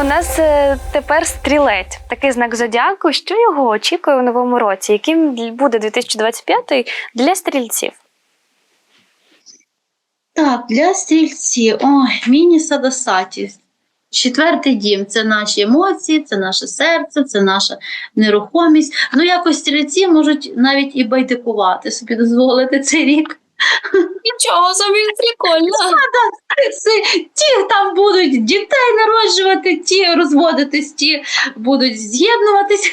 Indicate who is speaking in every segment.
Speaker 1: У нас е, тепер стрілець, такий знак зодіаку. Що його очікує у новому році? Яким буде 2025 для стрільців?
Speaker 2: Так, для стрільців, ой, міні садосаті. Четвертий дім це наші емоції, це наше серце, це наша нерухомість. Ну, якось стрільці можуть навіть і байдикувати, собі дозволити цей рік.
Speaker 3: Нічого собі прикольно.
Speaker 2: Це, ті там будуть дітей народжувати, ті розводитись, ті будуть з'єднуватись.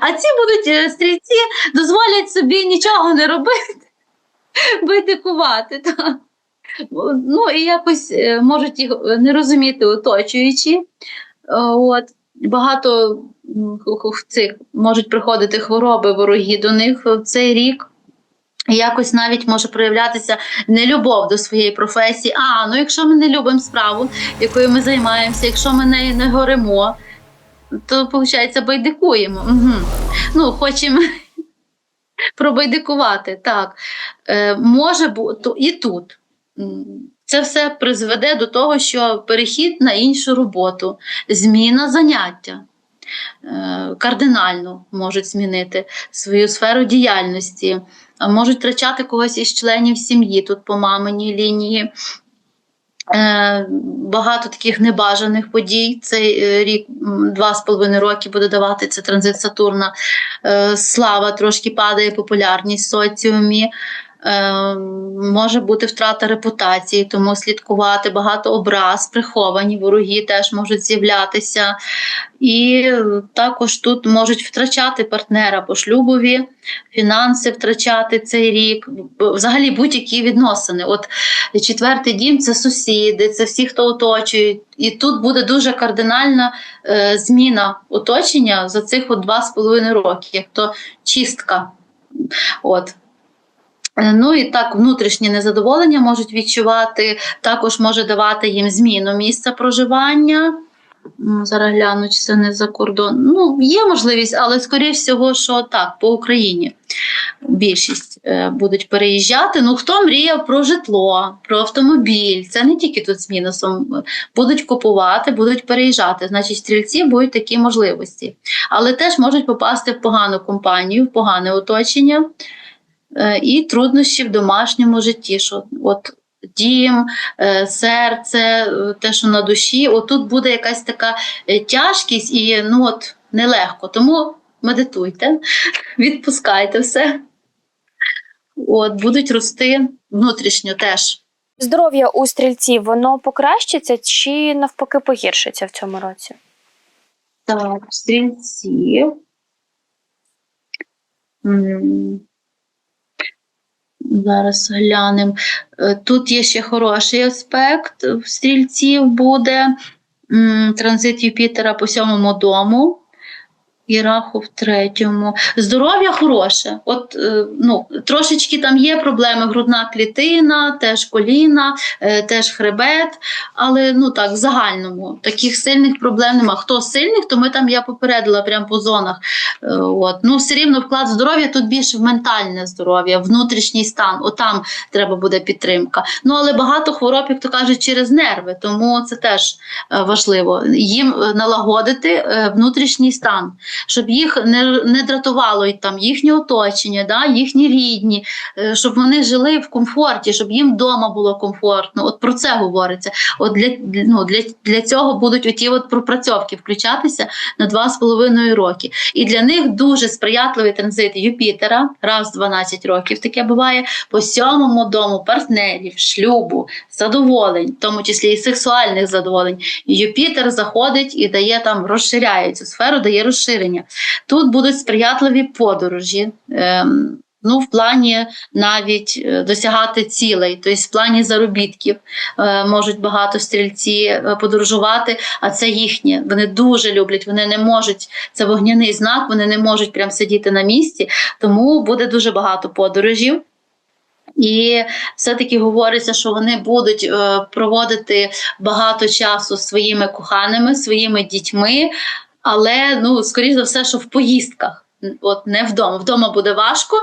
Speaker 2: А ці будуть е, стрільці, дозволять собі нічого не робити, байдикувати. Так. Ну і якось е, можуть їх не розуміти оточуючі. Е, От. Багато цих можуть приходити хвороби, вороги до них в цей рік. Якось навіть може проявлятися нелюбов до своєї професії. А, ну якщо ми не любимо справу, якою ми займаємося, якщо ми нею не горимо, то виходить, байдикуємо. Угу. Ну, хочемо пробайдикувати. Так. Е, може бути і тут. Це все призведе до того, що перехід на іншу роботу, зміна заняття. Е, Кардинально можуть змінити свою сферу діяльності, можуть втрачати когось із членів сім'ї тут по маминій лінії. Е, Багато таких небажаних подій. Цей е, рік, два з половиною роки буде давати це транзит Сатурна. Е, Слава трошки падає, популярність в соціумі. Е, Може бути втрата репутації, тому слідкувати багато образ, приховані вороги теж можуть з'являтися. І також тут можуть втрачати партнера по шлюбові, фінанси втрачати цей рік, взагалі будь-які відносини. От четвертий дім це сусіди, це всі, хто оточують. І тут буде дуже кардинальна е, зміна оточення за цих два з половиною роки, як то чистка. От. Е, Ну і так, внутрішнє незадоволення можуть відчувати, також може давати їм зміну місця проживання. Зараз гляну, чи це не за кордон. Ну, є можливість, але скоріш всього, що так, по Україні більшість е, будуть переїжджати. Ну, хто мріяв про житло, про автомобіль, це не тільки тут з мінусом. Будуть купувати, будуть переїжджати. Значить, стрільці будуть такі можливості. Але теж можуть попасти в погану компанію, в погане оточення і труднощі в домашньому житті. Що от дім, е, серце, е, те, що на душі, отут буде якась така е, тяжкість і ну от нелегко. Тому медитуйте, відпускайте все. От, будуть рости внутрішньо теж.
Speaker 1: Здоров'я у стрільців воно покращиться чи навпаки погіршиться в цьому році?
Speaker 2: Так, стрільці. Зараз глянемо. Е, Тут є ще хороший аспект в стрільців буде транзит Юпітера по сьомому дому. І раху в третьому. Здоров'я хороше. От е, ну, трошечки там є проблеми: грудна клітина, теж коліна, е, теж хребет. Але ну так, в загальному таких сильних проблем нема. Хто сильних, то ми там я попередила прямо по зонах. Е, От. Ну, все рівно вклад здоров'я тут більше в ментальне здоров'я, внутрішній стан. Отам треба буде підтримка. Ну але багато хвороб, як то кажуть, через нерви, тому це теж важливо. Їм налагодити внутрішній стан, щоб їх не, не дратувало і там їхнє оточення, да, їхні рідні, е, щоб вони жили в комфорті, щоб їм вдома було комфортно. От про це говориться. От для, ну, для, для цього будуть оті от пропрацьовки включатися на два з половиною роки. І для них дуже сприятливий транзит Юпітера, раз в 12 років таке буває, по сьомому дому партнерів, шлюбу, задоволень, в тому числі і сексуальних задоволень. Юпітер заходить і дає там, розширяє цю сферу, дає розширення. Тут будуть сприятливі подорожі. Ем, Ну, в плані навіть е, досягати цілей, тобто в плані заробітків е, можуть багато стрільці е, подорожувати, а це їхнє. Вони дуже люблять, вони не можуть. Це вогняний знак, вони не можуть прям сидіти на місці, тому буде дуже багато подорожів. І все-таки говориться, що вони будуть проводити багато часу своїми коханими, своїми дітьми, але ну, скоріш за все, що в поїздках. от не вдома. Вдома буде важко,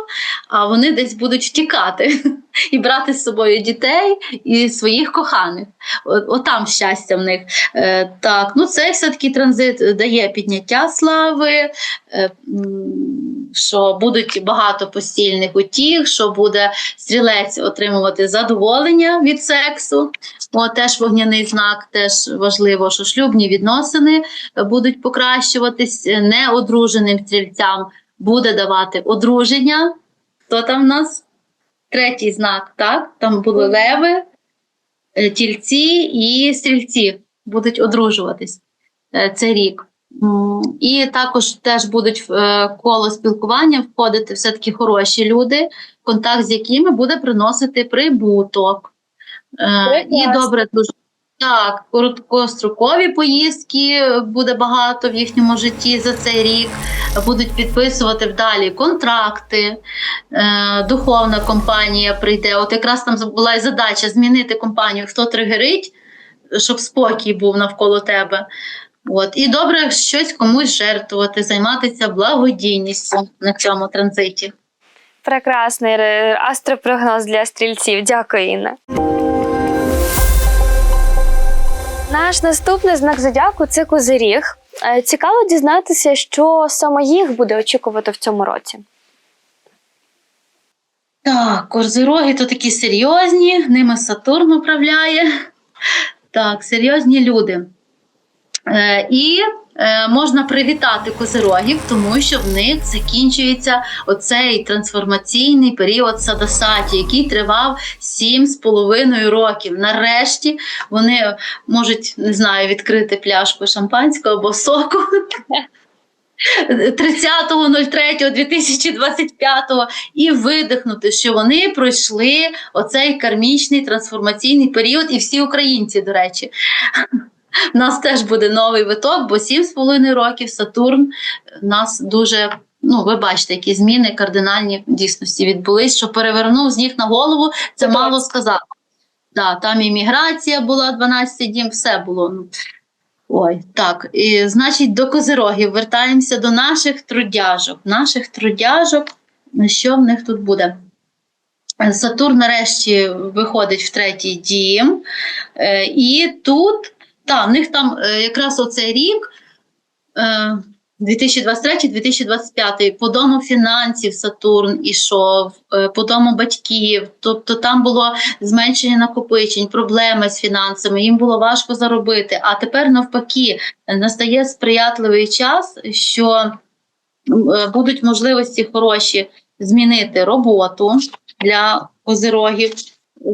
Speaker 2: а вони десь будуть втікати і брати з собою дітей і своїх коханих. От, там щастя в них. Е, так, ну цей все-таки транзит дає підняття слави, е, що будуть багато постільних утіх, що буде стрілець отримувати задоволення від сексу. О, теж вогняний знак, теж важливо, що шлюбні відносини будуть покращуватись неодруженим стрільцям. Буде давати одруження. Хто там в нас? Третій знак, так? Там були леви, е, тільці і стрільці будуть одружуватись е, цей рік. І також теж будуть в е, коло спілкування входити все-таки хороші люди, контакт з якими буде приносити прибуток. Е, І
Speaker 1: Прекрасно.
Speaker 2: добре дуже. Так, короткострокові поїздки буде багато в їхньому житті за цей рік. Будуть підписувати вдалі контракти. Е, духовна компанія прийде. От якраз там була і задача змінити компанію, хто тригерить, щоб спокій був навколо тебе. От. І добре щось комусь жертвувати, займатися благодійністю на цьому транзиті.
Speaker 1: Прекрасний е, астропрогноз для стрільців. Дякую, Інна. Наш наступний знак зодіаку це козиріг. Е, Цікаво дізнатися, що саме їх буде очікувати в цьому році.
Speaker 2: Так, корзироги то такі серйозні, ними Сатурн управляє. Так, серйозні люди. Е, і е, можна привітати козирогів, тому що в них закінчується оцей трансформаційний період садасаті, який тривав 7,5 років. Нарешті вони можуть, не знаю, відкрити пляшку шампанського або соку. 30.03.2025 і видихнути, що вони пройшли оцей кармічний трансформаційний період, і всі українці, до речі. У нас теж буде новий виток, бо 7,5 років Сатурн нас дуже. Ну, ви бачите, які зміни кардинальні в дійсності відбулись, що перевернув з ніг на голову, це мало сказати. Да, там і міграція була 12 дім, все було. Ну, Ой, так, і, значить, до козирогів вертаємося до наших трудяжок. Наших трудяжок, що в них тут буде? Е, Сатурн нарешті виходить в третій дім. Е, і тут, та, в них там е, якраз оцей рік. Е, 2023-2025 по дому фінансів Сатурн ішов, е, по дому батьків. Тобто там було зменшення накопичень, проблеми з фінансами, їм було важко заробити. А тепер навпаки настає сприятливий час, що е, будуть можливості хороші змінити роботу для козирогів.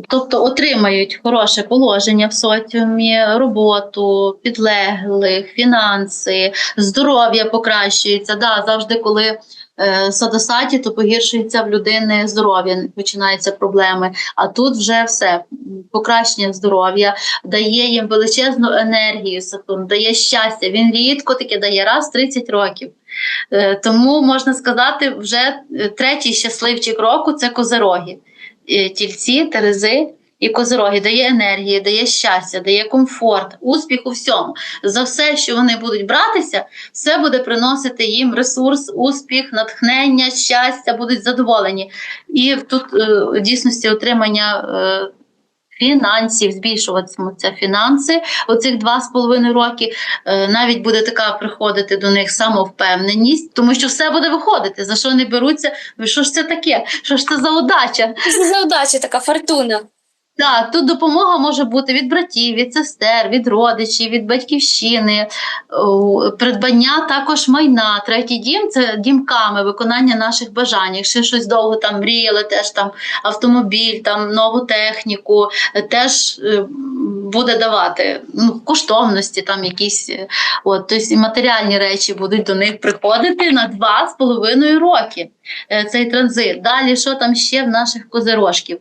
Speaker 2: Тобто отримають хороше положення в соціумі, роботу, підлеглих, фінанси, здоров'я покращується. Да, завжди, коли е, садосаті, то погіршується в людини здоров'я, починаються проблеми. А тут вже все покращення здоров'я, дає їм величезну енергію. Сатурн, дає щастя. Він рідко таке дає раз в 30 років. Е, Тому можна сказати, вже е, третій щасливчик року це козироги. Е, Тільці, терези і козороги дає енергії, дає щастя, дає комфорт, успіх у всьому. За все, що вони будуть братися, все буде приносити їм ресурс, успіх, натхнення, щастя, будуть задоволені. І тут е, дійсності отримання. Фінансів збільшуватимуться фінанси оцих два з половиною роки. Е, навіть буде така приходити до них самовпевненість, тому що все буде виходити. За що вони беруться? Ну, Що ж це таке? Що ж це за удача?
Speaker 3: Це за удача така фортуна.
Speaker 2: Так, тут допомога може бути від братів, від сестер, від родичів, від батьківщини, придбання також майна. Третій дім це дімками, виконання наших бажань. Якщо щось довго там мріяли, теж там автомобіль, там нову техніку, теж е, буде давати ну, коштовності, там якісь е, от, тобто і матеріальні речі будуть до них приходити на два з половиною роки. е, Цей транзит. Далі, що там ще в наших козирожків?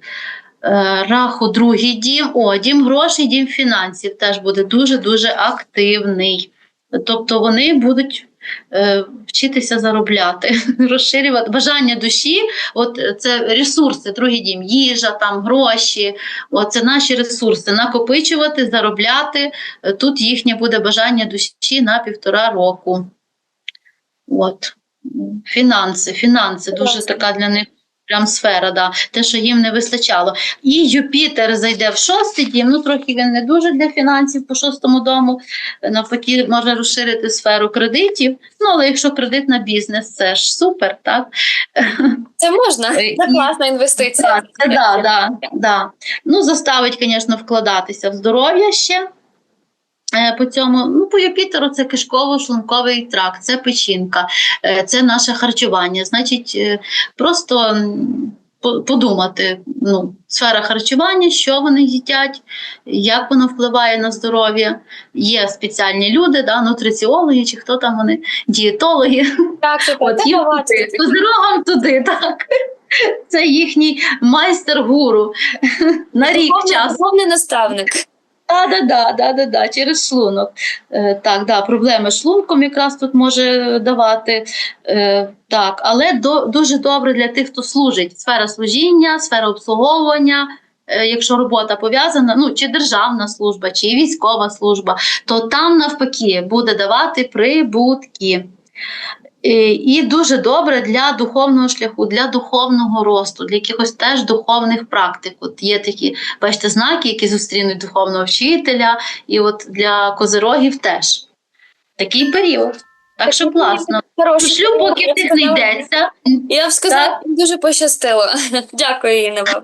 Speaker 2: Е, Раху, другий дім, о, дім грошей, дім фінансів теж буде дуже-дуже активний. Тобто вони будуть е, вчитися заробляти, розширювати бажання душі, от е, це ресурси, другий дім, їжа, там, гроші, от це наші ресурси, накопичувати, заробляти. Е, Тут їхнє буде бажання душі на півтора року. От. фінанси. Фінанси дуже така для них. Прям сфера, да, те, що їм не вистачало. І Юпітер зайде в шостий дім. Ну, трохи він не дуже для фінансів по шостому дому. Навпаки, може розширити сферу кредитів. Ну, але якщо кредит на бізнес, це ж супер, так?
Speaker 3: Це можна.
Speaker 2: Е,
Speaker 3: Це класна інвестиція.
Speaker 2: Так, це да, да, да. Ну, заставить, звісно, вкладатися в здоров'я ще. Е, По цьому, ну, по Юпітеру це кишково-шлунковий тракт, це печінка, е, це наше харчування. Значить, е, просто подумати, ну, сфера харчування, що вони їдять, як воно впливає на здоров'я. Є спеціальні люди, да, нутриціологи, чи хто там вони, дієтологи.
Speaker 3: Так, що
Speaker 2: От їм з дорогам туди, так. Це їхній майстер-гуру на рік часу.
Speaker 3: Повний наставник.
Speaker 2: Да, да, да, да, да, да, через шлунок. Е, так, да, проблеми з шлунком якраз тут може давати. Е, так, але до, дуже добре для тих, хто служить. Сфера служіння, сфера обслуговування. Е, Якщо робота пов'язана, ну чи державна служба, чи військова служба, то там навпаки буде давати прибутки. І дуже добре для духовного шляху, для духовного росту, для якихось теж духовних практик. От є такі, бачите, знаки, які зустрінуть духовного вчителя, і от для козирогів теж такий період. Так що класно. Шлюб поки в них не йдеться.
Speaker 3: Я б сказала, дуже пощастило. Дякую, Інна вам.